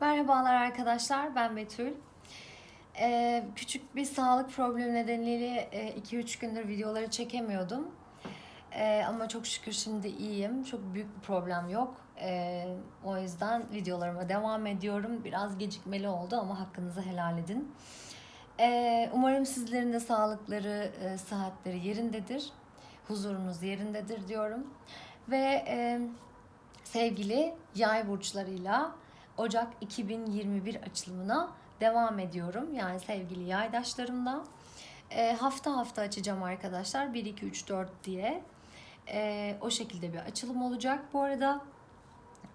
Merhabalar arkadaşlar, ben Betül. Ee, küçük bir sağlık problemi nedeniyle 2-3 gündür videoları çekemiyordum. Ee, ama çok şükür şimdi iyiyim. Çok büyük bir problem yok. Ee, o yüzden videolarıma devam ediyorum. Biraz gecikmeli oldu ama hakkınızı helal edin. Ee, umarım sizlerin de sağlıkları, e, sıhhatleri yerindedir. Huzurunuz yerindedir diyorum. Ve e, sevgili yay burçlarıyla Ocak 2021 açılımına devam ediyorum. Yani sevgili yaydaşlarımla. E, hafta hafta açacağım arkadaşlar. 1, 2, 3, 4 diye. E, o şekilde bir açılım olacak. Bu arada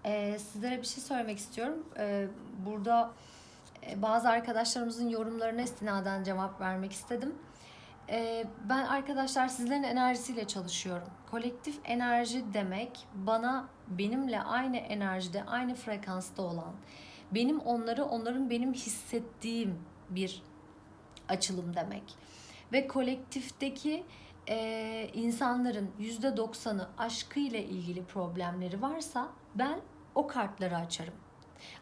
e, sizlere bir şey söylemek istiyorum. E, burada e, bazı arkadaşlarımızın yorumlarına istinaden cevap vermek istedim. E, ben arkadaşlar sizlerin enerjisiyle çalışıyorum. Kolektif enerji demek bana benimle aynı enerjide, aynı frekansta olan, benim onları, onların benim hissettiğim bir açılım demek. Ve kolektifteki e, insanların %90'ı aşkıyla ilgili problemleri varsa ben o kartları açarım.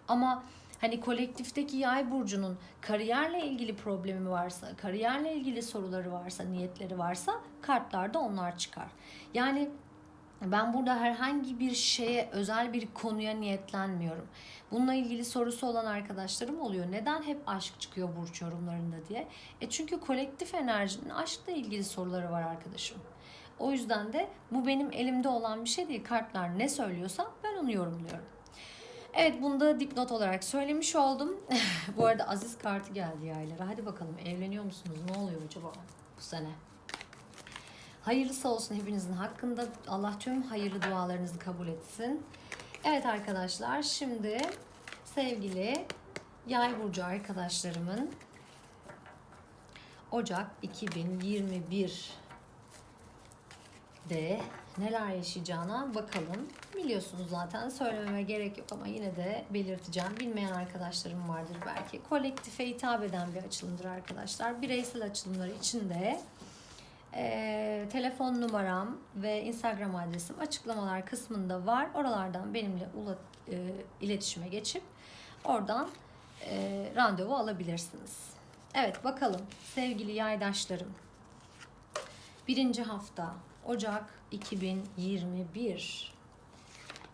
Ama hani kolektifteki yay burcunun kariyerle ilgili problemi varsa, kariyerle ilgili soruları varsa, niyetleri varsa kartlarda onlar çıkar. Yani ben burada herhangi bir şeye, özel bir konuya niyetlenmiyorum. Bununla ilgili sorusu olan arkadaşlarım oluyor. Neden hep aşk çıkıyor burç yorumlarında diye. E çünkü kolektif enerjinin aşkla ilgili soruları var arkadaşım. O yüzden de bu benim elimde olan bir şey değil. Kartlar ne söylüyorsa ben onu yorumluyorum. Evet bunu da dipnot olarak söylemiş oldum. bu arada Aziz kartı geldi yaylara. Hadi bakalım evleniyor musunuz? Ne oluyor acaba bu sene? Hayırlısı olsun hepinizin hakkında. Allah tüm hayırlı dualarınızı kabul etsin. Evet arkadaşlar şimdi sevgili yay burcu arkadaşlarımın Ocak 2021 de neler yaşayacağına bakalım. Biliyorsunuz zaten söylememe gerek yok ama yine de belirteceğim. Bilmeyen arkadaşlarım vardır belki. Kolektife hitap eden bir açılımdır arkadaşlar. Bireysel açılımları için de e, telefon numaram ve Instagram adresim açıklamalar kısmında var. Oralardan benimle ula, e, iletişime geçip oradan e, randevu alabilirsiniz. Evet bakalım sevgili yaydaşlarım. Birinci hafta Ocak 2021.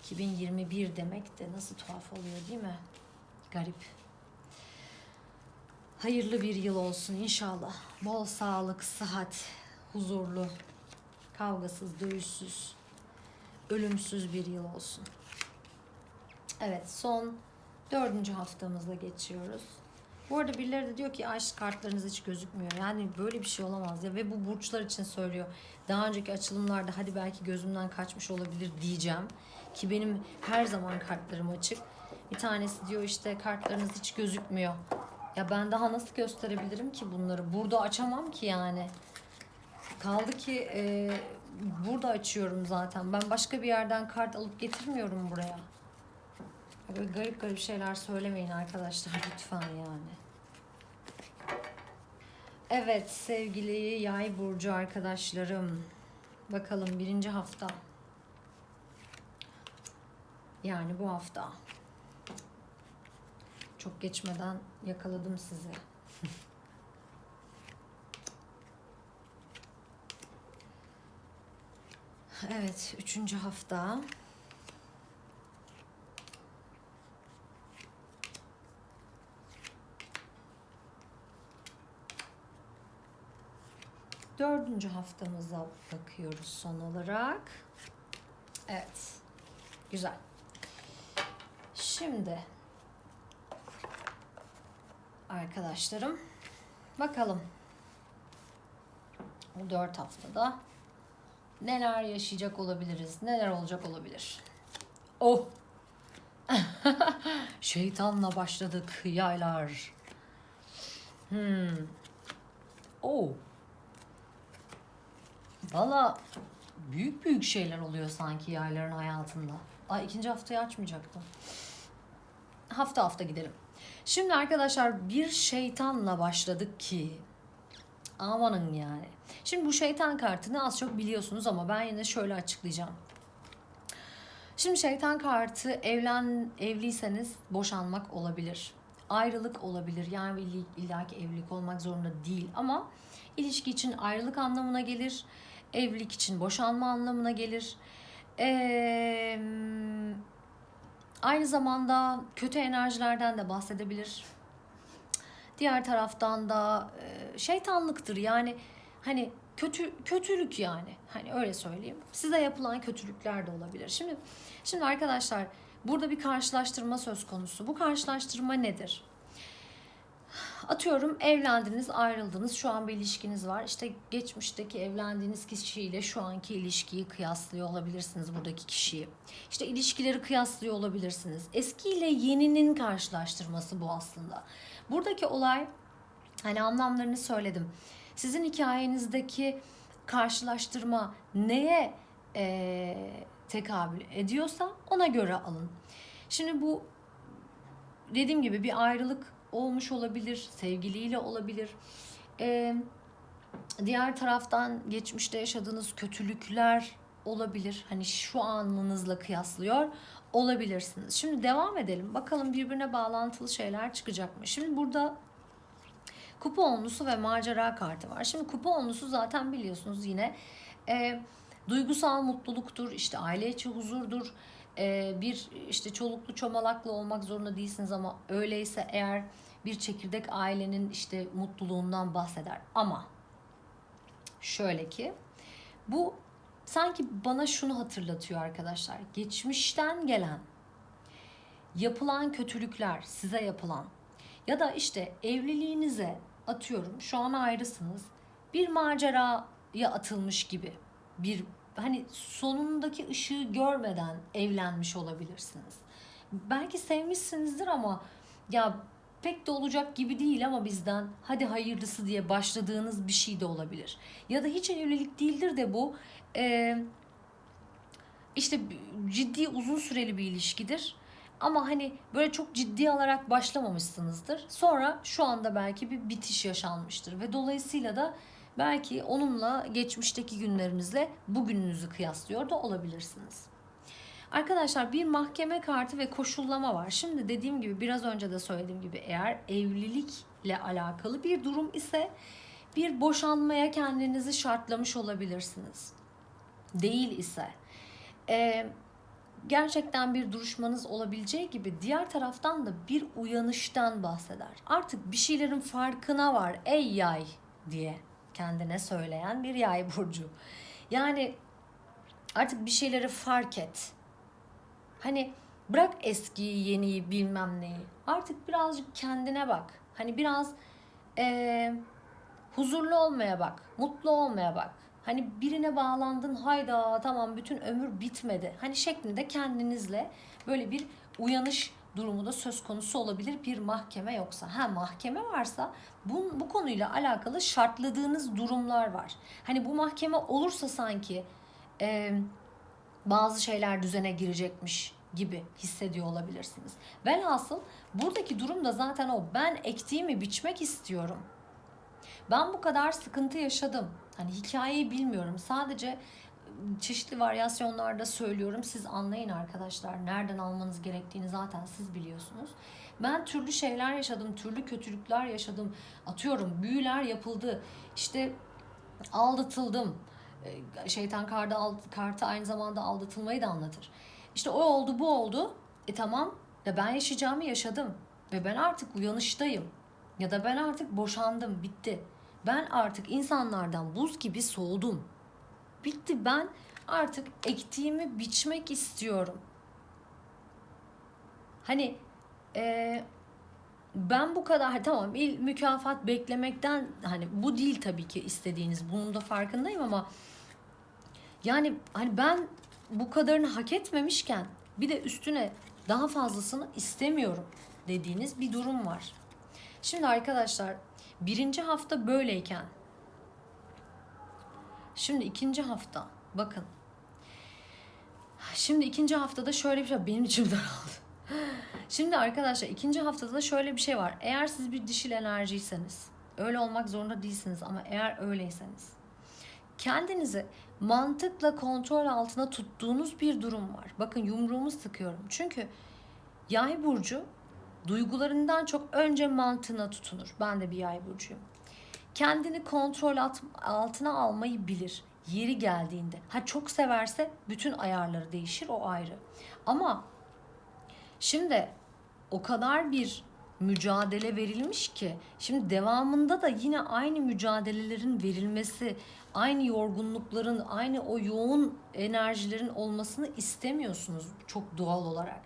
2021 demek de nasıl tuhaf oluyor değil mi? Garip. Hayırlı bir yıl olsun inşallah. Bol sağlık, sıhhat, huzurlu, kavgasız, dövüşsüz, ölümsüz bir yıl olsun. Evet son dördüncü haftamızda geçiyoruz. Bu arada birileri de diyor ki aşk kartlarınız hiç gözükmüyor. Yani böyle bir şey olamaz ya ve bu burçlar için söylüyor. Daha önceki açılımlarda hadi belki gözümden kaçmış olabilir diyeceğim. Ki benim her zaman kartlarım açık. Bir tanesi diyor işte kartlarınız hiç gözükmüyor. Ya ben daha nasıl gösterebilirim ki bunları? Burada açamam ki yani. Kaldı ki e, burada açıyorum zaten. Ben başka bir yerden kart alıp getirmiyorum buraya. Böyle garip garip şeyler söylemeyin arkadaşlar lütfen yani. Evet sevgili yay burcu arkadaşlarım. Bakalım birinci hafta. Yani bu hafta. Çok geçmeden yakaladım sizi. Evet, üçüncü hafta. Dördüncü haftamıza bakıyoruz son olarak. Evet. Güzel. Şimdi arkadaşlarım bakalım bu dört haftada neler yaşayacak olabiliriz, neler olacak olabilir. Oh! Şeytanla başladık yaylar. Hmm. Oh! Valla büyük büyük şeyler oluyor sanki yayların hayatında. Ay ikinci haftayı açmayacaktım. Hafta hafta gidelim. Şimdi arkadaşlar bir şeytanla başladık ki amanın yani. Şimdi bu şeytan kartını az çok biliyorsunuz ama ben yine şöyle açıklayacağım. Şimdi şeytan kartı evlen evliyseniz boşanmak olabilir. Ayrılık olabilir. Yani illaki evlilik olmak zorunda değil ama ilişki için ayrılık anlamına gelir. Evlilik için boşanma anlamına gelir. Ee, aynı zamanda kötü enerjilerden de bahsedebilir. Diğer taraftan da e, şeytanlıktır. Yani hani kötü kötülük yani. Hani öyle söyleyeyim. Size yapılan kötülükler de olabilir. Şimdi şimdi arkadaşlar burada bir karşılaştırma söz konusu. Bu karşılaştırma nedir? Atıyorum evlendiniz, ayrıldınız. Şu an bir ilişkiniz var. İşte geçmişteki evlendiğiniz kişiyle şu anki ilişkiyi kıyaslıyor olabilirsiniz buradaki kişiyi. İşte ilişkileri kıyaslıyor olabilirsiniz. Eski ile yeninin karşılaştırması bu aslında. Buradaki olay hani anlamlarını söyledim. Sizin hikayenizdeki karşılaştırma neye eee tekabül ediyorsa ona göre alın. Şimdi bu dediğim gibi bir ayrılık olmuş olabilir, sevgiliyle olabilir. Ee, diğer taraftan geçmişte yaşadığınız kötülükler olabilir. Hani şu anınızla kıyaslıyor olabilirsiniz. Şimdi devam edelim. Bakalım birbirine bağlantılı şeyler çıkacak mı? Şimdi burada kupa onlusu ve macera kartı var. Şimdi kupa onlusu zaten biliyorsunuz yine e, duygusal mutluluktur, işte aile içi huzurdur. E, bir işte çoluklu çomalaklı olmak zorunda değilsiniz ama öyleyse eğer bir çekirdek ailenin işte mutluluğundan bahseder. Ama şöyle ki bu sanki bana şunu hatırlatıyor arkadaşlar. Geçmişten gelen yapılan kötülükler, size yapılan ya da işte evliliğinize atıyorum şu an ayrısınız. Bir maceraya atılmış gibi bir hani sonundaki ışığı görmeden evlenmiş olabilirsiniz. Belki sevmişsinizdir ama ya pek de olacak gibi değil ama bizden hadi hayırlısı diye başladığınız bir şey de olabilir. Ya da hiç evlilik değildir de bu e, işte ciddi uzun süreli bir ilişkidir. Ama hani böyle çok ciddi alarak başlamamışsınızdır. Sonra şu anda belki bir bitiş yaşanmıştır ve dolayısıyla da belki onunla geçmişteki günlerinizle bugününüzü kıyaslıyor da olabilirsiniz. Arkadaşlar bir mahkeme kartı ve koşullama var. Şimdi dediğim gibi biraz önce de söylediğim gibi eğer evlilikle alakalı bir durum ise bir boşanmaya kendinizi şartlamış olabilirsiniz. Değil ise e, gerçekten bir duruşmanız olabileceği gibi diğer taraftan da bir uyanıştan bahseder. Artık bir şeylerin farkına var ey yay diye kendine söyleyen bir yay burcu. Yani artık bir şeyleri fark et. Hani bırak eskiyi, yeniyi, bilmem neyi. Artık birazcık kendine bak. Hani biraz eee, huzurlu olmaya bak, mutlu olmaya bak. Hani birine bağlandın hayda tamam bütün ömür bitmedi. Hani şeklinde kendinizle böyle bir uyanış durumu da söz konusu olabilir bir mahkeme yoksa. Ha mahkeme varsa bu, bu konuyla alakalı şartladığınız durumlar var. Hani bu mahkeme olursa sanki eee bazı şeyler düzene girecekmiş gibi hissediyor olabilirsiniz. Velhasıl buradaki durum da zaten o. Ben ektiğimi biçmek istiyorum. Ben bu kadar sıkıntı yaşadım. Hani hikayeyi bilmiyorum. Sadece çeşitli varyasyonlarda söylüyorum. Siz anlayın arkadaşlar. Nereden almanız gerektiğini zaten siz biliyorsunuz. Ben türlü şeyler yaşadım. Türlü kötülükler yaşadım. Atıyorum büyüler yapıldı. İşte aldatıldım. Ee, Şeytan kartı, kartı aynı zamanda aldatılmayı da anlatır. İşte o oldu bu oldu. E tamam da ben yaşayacağımı yaşadım. Ve ben artık uyanıştayım. Ya da ben artık boşandım bitti. Ben artık insanlardan buz gibi soğudum. Bitti ben artık ektiğimi biçmek istiyorum. Hani e, ben bu kadar tamam il mükafat beklemekten hani bu değil tabii ki istediğiniz bunun da farkındayım ama yani hani ben bu kadarını hak etmemişken bir de üstüne daha fazlasını istemiyorum dediğiniz bir durum var. Şimdi arkadaşlar birinci hafta böyleyken şimdi ikinci hafta bakın şimdi ikinci haftada şöyle bir şey benim içim daraldı. Şimdi arkadaşlar ikinci haftada da şöyle bir şey var. Eğer siz bir dişil enerjiyseniz öyle olmak zorunda değilsiniz ama eğer öyleyseniz kendinizi mantıkla kontrol altına tuttuğunuz bir durum var. Bakın yumruğumu sıkıyorum. Çünkü yay burcu duygularından çok önce mantığına tutunur. Ben de bir yay burcuyum. Kendini kontrol alt- altına almayı bilir. Yeri geldiğinde. Ha çok severse bütün ayarları değişir o ayrı. Ama şimdi o kadar bir mücadele verilmiş ki şimdi devamında da yine aynı mücadelelerin verilmesi, aynı yorgunlukların, aynı o yoğun enerjilerin olmasını istemiyorsunuz çok doğal olarak.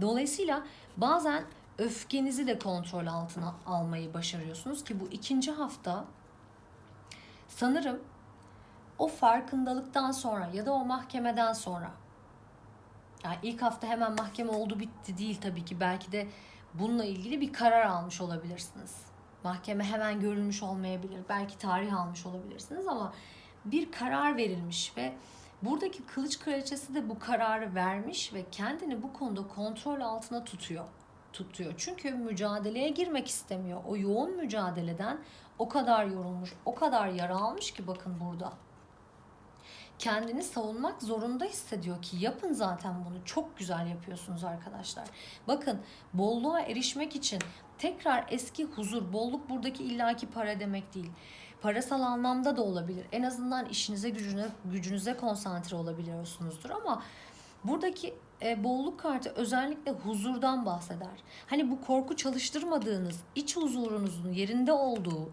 Dolayısıyla bazen öfkenizi de kontrol altına almayı başarıyorsunuz ki bu ikinci hafta sanırım o farkındalıktan sonra ya da o mahkemeden sonra yani ilk hafta hemen mahkeme oldu bitti değil tabii ki. Belki de bununla ilgili bir karar almış olabilirsiniz. Mahkeme hemen görülmüş olmayabilir. Belki tarih almış olabilirsiniz ama bir karar verilmiş ve buradaki kılıç kraliçesi de bu kararı vermiş ve kendini bu konuda kontrol altına tutuyor. Tutuyor. Çünkü mücadeleye girmek istemiyor. O yoğun mücadeleden o kadar yorulmuş, o kadar yara almış ki bakın burada kendini savunmak zorunda hissediyor ki yapın zaten bunu. Çok güzel yapıyorsunuz arkadaşlar. Bakın bolluğa erişmek için tekrar eski huzur, bolluk buradaki illaki para demek değil. Parasal anlamda da olabilir. En azından işinize gücüne, gücünüze konsantre olabiliyorsunuzdur ama buradaki e, bolluk kartı özellikle huzurdan bahseder. Hani bu korku çalıştırmadığınız, iç huzurunuzun yerinde olduğu,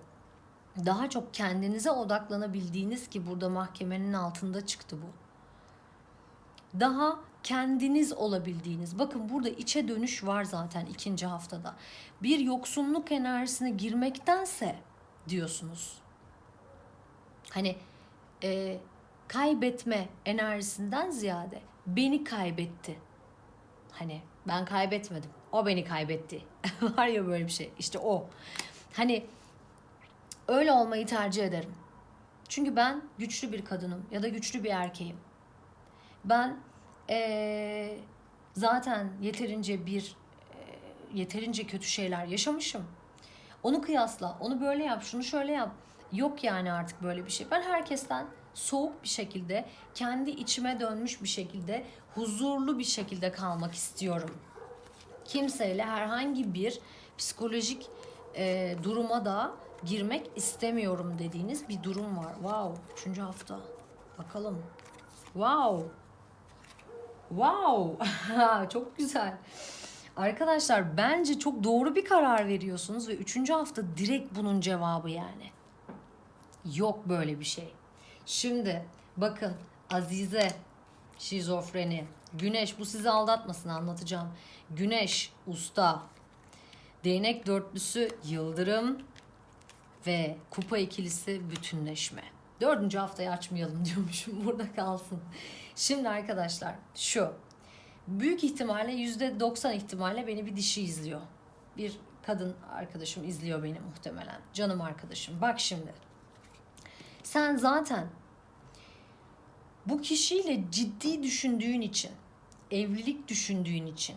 daha çok kendinize odaklanabildiğiniz ki burada mahkemenin altında çıktı bu. Daha kendiniz olabildiğiniz. Bakın burada içe dönüş var zaten ikinci haftada. Bir yoksunluk enerjisine girmektense diyorsunuz. Hani e, kaybetme enerjisinden ziyade beni kaybetti. Hani ben kaybetmedim. O beni kaybetti. var ya böyle bir şey. İşte o. Hani öyle olmayı tercih ederim. Çünkü ben güçlü bir kadınım ya da güçlü bir erkeğim. Ben eee, zaten yeterince bir eee, yeterince kötü şeyler yaşamışım. Onu kıyasla, onu böyle yap, şunu şöyle yap. Yok yani artık böyle bir şey. Ben herkesten soğuk bir şekilde, kendi içime dönmüş bir şekilde, huzurlu bir şekilde kalmak istiyorum kimseyle herhangi bir psikolojik e, duruma da girmek istemiyorum dediğiniz bir durum var. Wow. Üçüncü hafta. Bakalım. Wow. Wow. çok güzel. Arkadaşlar bence çok doğru bir karar veriyorsunuz ve üçüncü hafta direkt bunun cevabı yani. Yok böyle bir şey. Şimdi bakın Azize şizofreni. Güneş bu sizi aldatmasın anlatacağım. Güneş usta. Değnek dörtlüsü yıldırım ve kupa ikilisi bütünleşme. Dördüncü haftayı açmayalım diyormuşum burada kalsın. Şimdi arkadaşlar şu. Büyük ihtimalle yüzde 90 ihtimalle beni bir dişi izliyor. Bir kadın arkadaşım izliyor beni muhtemelen. Canım arkadaşım. Bak şimdi. Sen zaten bu kişiyle ciddi düşündüğün için, evlilik düşündüğün için,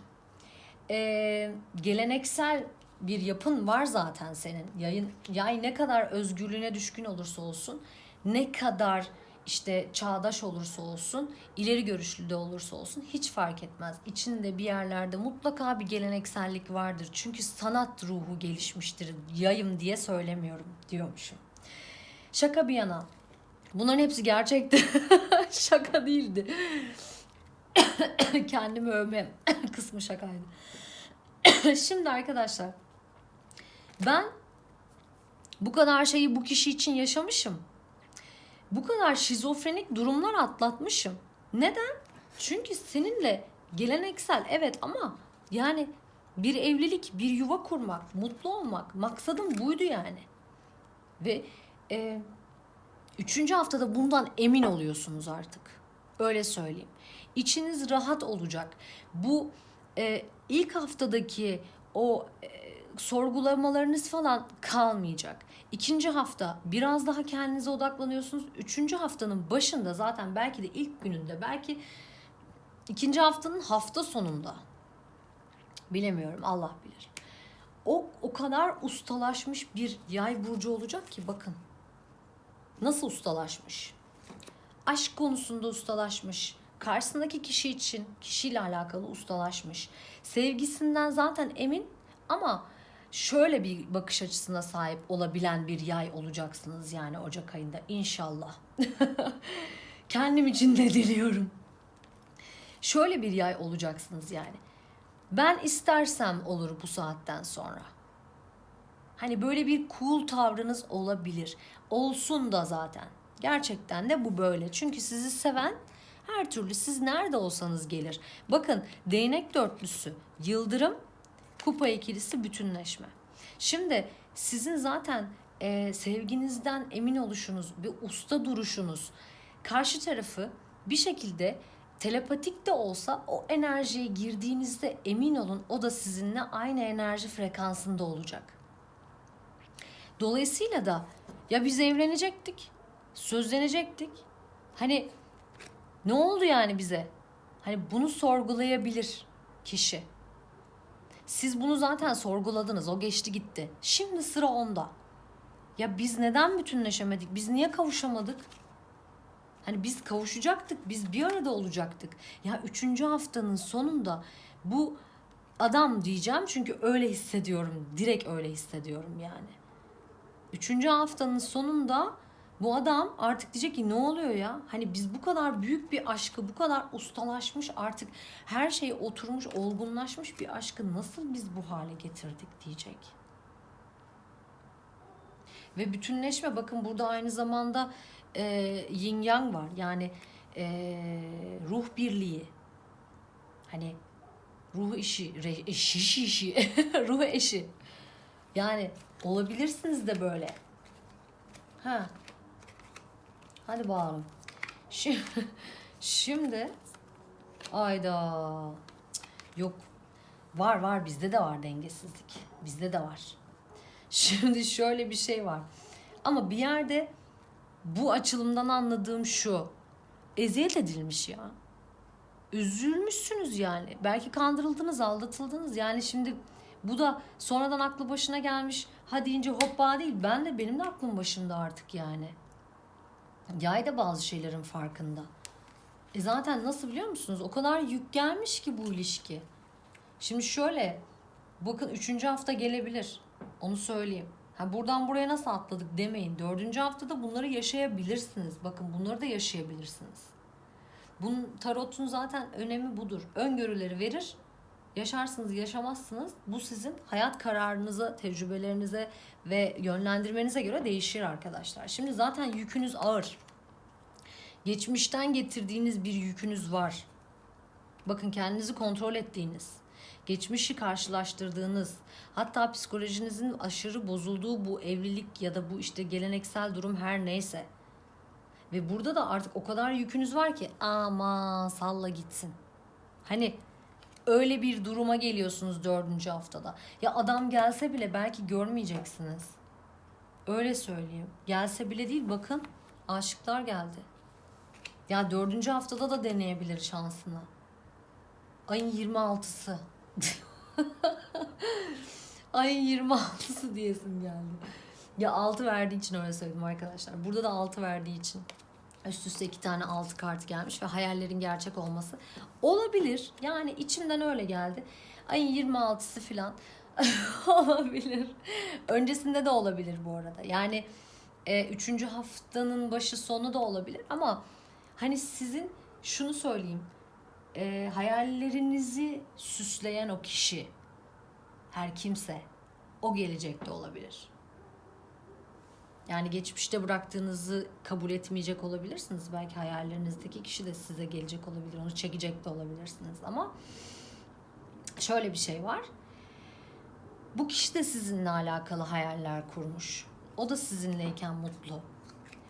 eee, geleneksel bir yapın var zaten senin. Yayın, yay ne kadar özgürlüğüne düşkün olursa olsun, ne kadar işte çağdaş olursa olsun, ileri görüşlü de olursa olsun hiç fark etmez. İçinde bir yerlerde mutlaka bir geleneksellik vardır. Çünkü sanat ruhu gelişmiştir. Yayım diye söylemiyorum diyormuşum. Şaka bir yana. Bunların hepsi gerçekti. Şaka değildi. Kendimi övme kısmı şakaydı. Şimdi arkadaşlar ben bu kadar şeyi bu kişi için yaşamışım. Bu kadar şizofrenik durumlar atlatmışım. Neden? Çünkü seninle geleneksel evet ama yani bir evlilik, bir yuva kurmak, mutlu olmak maksadım buydu yani. Ve e, Üçüncü haftada bundan emin oluyorsunuz artık. Öyle söyleyeyim. İçiniz rahat olacak. Bu e, ilk haftadaki o e, sorgulamalarınız falan kalmayacak. İkinci hafta biraz daha kendinize odaklanıyorsunuz. Üçüncü haftanın başında zaten belki de ilk gününde belki ikinci haftanın hafta sonunda bilemiyorum Allah bilir. O o kadar ustalaşmış bir yay burcu olacak ki bakın nasıl ustalaşmış. aşk konusunda ustalaşmış. Karşısındaki kişi için kişiyle alakalı ustalaşmış. Sevgisinden zaten emin ama şöyle bir bakış açısına sahip olabilen bir yay olacaksınız yani Ocak ayında inşallah. Kendim için de diliyorum. Şöyle bir yay olacaksınız yani. Ben istersem olur bu saatten sonra. Hani böyle bir cool tavrınız olabilir. Olsun da zaten. Gerçekten de bu böyle. Çünkü sizi seven her türlü siz nerede olsanız gelir. Bakın değnek dörtlüsü, yıldırım, kupa ikilisi bütünleşme. Şimdi sizin zaten e, sevginizden emin oluşunuz, bir usta duruşunuz karşı tarafı bir şekilde telepatik de olsa o enerjiye girdiğinizde emin olun o da sizinle aynı enerji frekansında olacak. Dolayısıyla da ya biz evlenecektik, sözlenecektik. Hani ne oldu yani bize? Hani bunu sorgulayabilir kişi. Siz bunu zaten sorguladınız. O geçti gitti. Şimdi sıra onda. Ya biz neden bütünleşemedik? Biz niye kavuşamadık? Hani biz kavuşacaktık. Biz bir arada olacaktık. Ya üçüncü haftanın sonunda bu adam diyeceğim çünkü öyle hissediyorum. Direkt öyle hissediyorum yani. Üçüncü haftanın sonunda bu adam artık diyecek ki ne oluyor ya? Hani biz bu kadar büyük bir aşkı, bu kadar ustalaşmış artık her şey oturmuş, olgunlaşmış bir aşkı nasıl biz bu hale getirdik diyecek. Ve bütünleşme bakın burada aynı zamanda e, yin yang var. Yani e, ruh birliği. Hani ruh işi, re, eşi, işi, işi. ruh eşi. Yani olabilirsiniz de böyle. Ha. Hadi bakalım. Şimdi, şimdi ayda yok var var bizde de var dengesizlik. Bizde de var. Şimdi şöyle bir şey var. Ama bir yerde bu açılımdan anladığım şu. Eziyet edilmiş ya. Üzülmüşsünüz yani. Belki kandırıldınız, aldatıldınız. Yani şimdi bu da sonradan aklı başına gelmiş. Ha deyince hoppa değil. Ben de benim de aklım başımda artık yani. Yay da bazı şeylerin farkında. E zaten nasıl biliyor musunuz? O kadar yük gelmiş ki bu ilişki. Şimdi şöyle. Bakın üçüncü hafta gelebilir. Onu söyleyeyim. Ha buradan buraya nasıl atladık demeyin. Dördüncü haftada bunları yaşayabilirsiniz. Bakın bunları da yaşayabilirsiniz. Bunun tarotun zaten önemi budur. Öngörüleri verir. Yaşarsınız, yaşamazsınız. Bu sizin hayat kararınıza, tecrübelerinize ve yönlendirmenize göre değişir arkadaşlar. Şimdi zaten yükünüz ağır. Geçmişten getirdiğiniz bir yükünüz var. Bakın kendinizi kontrol ettiğiniz, geçmişi karşılaştırdığınız, hatta psikolojinizin aşırı bozulduğu bu evlilik ya da bu işte geleneksel durum her neyse. Ve burada da artık o kadar yükünüz var ki ama salla gitsin. Hani öyle bir duruma geliyorsunuz dördüncü haftada. Ya adam gelse bile belki görmeyeceksiniz. Öyle söyleyeyim. Gelse bile değil bakın aşıklar geldi. Ya dördüncü haftada da deneyebilir şansını. Ayın 26'sı. Ayın 26'sı diyesim geldi. Ya 6 verdiği için öyle söyledim arkadaşlar. Burada da 6 verdiği için. Üst üste iki tane altı kartı gelmiş ve hayallerin gerçek olması. Olabilir. Yani içimden öyle geldi. Ayın 26'sı falan olabilir. Öncesinde de olabilir bu arada. Yani e, üçüncü haftanın başı sonu da olabilir. Ama hani sizin şunu söyleyeyim. E, hayallerinizi süsleyen o kişi her kimse o gelecekte olabilir. Yani geçmişte bıraktığınızı kabul etmeyecek olabilirsiniz. Belki hayallerinizdeki kişi de size gelecek olabilir. Onu çekecek de olabilirsiniz. Ama şöyle bir şey var. Bu kişi de sizinle alakalı hayaller kurmuş. O da sizinleyken mutlu.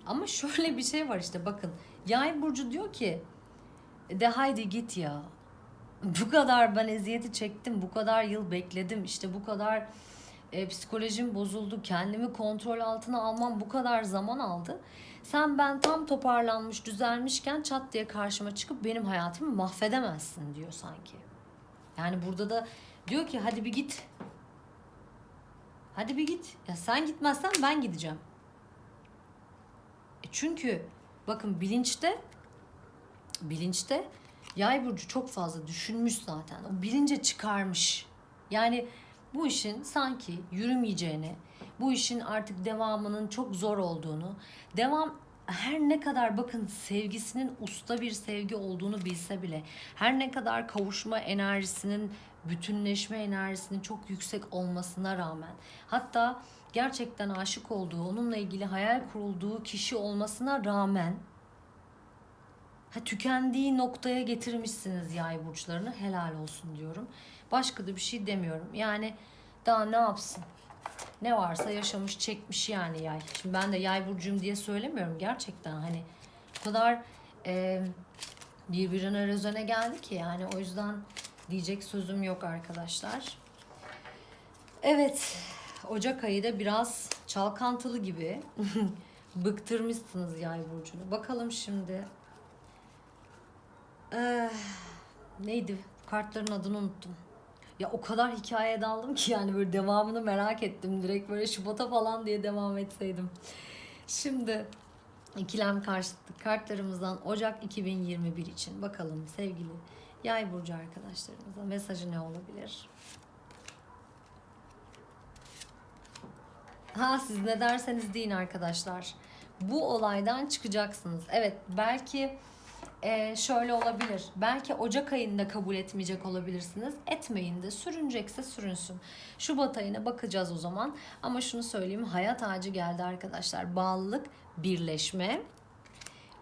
Ama şöyle bir şey var işte bakın. Yay burcu diyor ki de haydi git ya. Bu kadar ben eziyeti çektim. Bu kadar yıl bekledim. İşte bu kadar e, psikolojim bozuldu. Kendimi kontrol altına almam bu kadar zaman aldı. Sen ben tam toparlanmış, düzelmişken çat diye karşıma çıkıp benim hayatımı mahvedemezsin diyor sanki. Yani burada da diyor ki hadi bir git. Hadi bir git. Ya sen gitmezsen ben gideceğim. E çünkü bakın bilinçte bilinçte. Yay burcu çok fazla düşünmüş zaten. O bilince çıkarmış. Yani bu işin sanki yürümeyeceğini, bu işin artık devamının çok zor olduğunu, devam her ne kadar bakın sevgisinin usta bir sevgi olduğunu bilse bile, her ne kadar kavuşma enerjisinin, bütünleşme enerjisinin çok yüksek olmasına rağmen, hatta gerçekten aşık olduğu, onunla ilgili hayal kurulduğu kişi olmasına rağmen ha, tükendiği noktaya getirmişsiniz yay burçlarını helal olsun diyorum. Başka da bir şey demiyorum. Yani daha ne yapsın? Ne varsa yaşamış çekmiş yani yay. Şimdi ben de yay burcuyum diye söylemiyorum gerçekten hani o kadar e, birbirine rezone geldi ki yani o yüzden diyecek sözüm yok arkadaşlar. Evet Ocak ayı da biraz çalkantılı gibi bıktırmışsınız yay burcunu. Bakalım şimdi ee, neydi? Kartların adını unuttum. Ya o kadar hikayeye daldım ki yani böyle devamını merak ettim. Direkt böyle Şubat'a falan diye devam etseydim. Şimdi ikilem karşıtlık kartlarımızdan Ocak 2021 için bakalım sevgili Yay burcu arkadaşlarımıza mesajı ne olabilir? Ha siz ne derseniz deyin arkadaşlar. Bu olaydan çıkacaksınız. Evet belki e, şöyle olabilir. Belki Ocak ayında kabul etmeyecek olabilirsiniz. Etmeyin de sürünecekse sürünsün. Şubat ayına bakacağız o zaman. Ama şunu söyleyeyim hayat ağacı geldi arkadaşlar. Bağlılık, birleşme,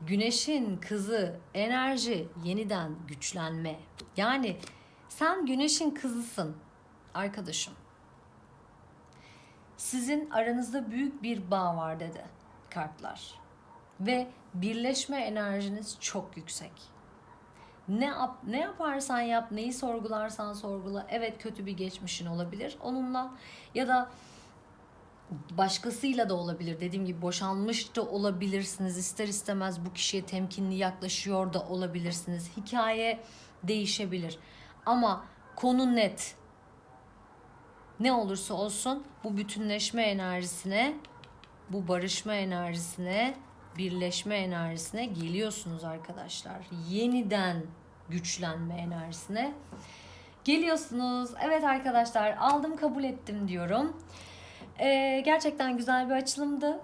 güneşin kızı, enerji, yeniden güçlenme. Yani sen güneşin kızısın arkadaşım. Sizin aranızda büyük bir bağ var dedi kartlar. Ve birleşme enerjiniz çok yüksek. Ne yap, ne yaparsan yap, neyi sorgularsan sorgula. Evet kötü bir geçmişin olabilir onunla ya da başkasıyla da olabilir. Dediğim gibi boşanmış da olabilirsiniz. İster istemez bu kişiye temkinli yaklaşıyor da olabilirsiniz. Hikaye değişebilir. Ama konu net. Ne olursa olsun bu bütünleşme enerjisine, bu barışma enerjisine, birleşme enerjisine geliyorsunuz arkadaşlar. Yeniden güçlenme enerjisine geliyorsunuz. Evet arkadaşlar aldım kabul ettim diyorum. Ee, gerçekten güzel bir açılımdı.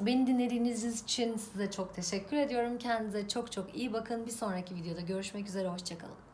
Beni dinlediğiniz için size çok teşekkür ediyorum. Kendinize çok çok iyi bakın. Bir sonraki videoda görüşmek üzere. Hoşçakalın.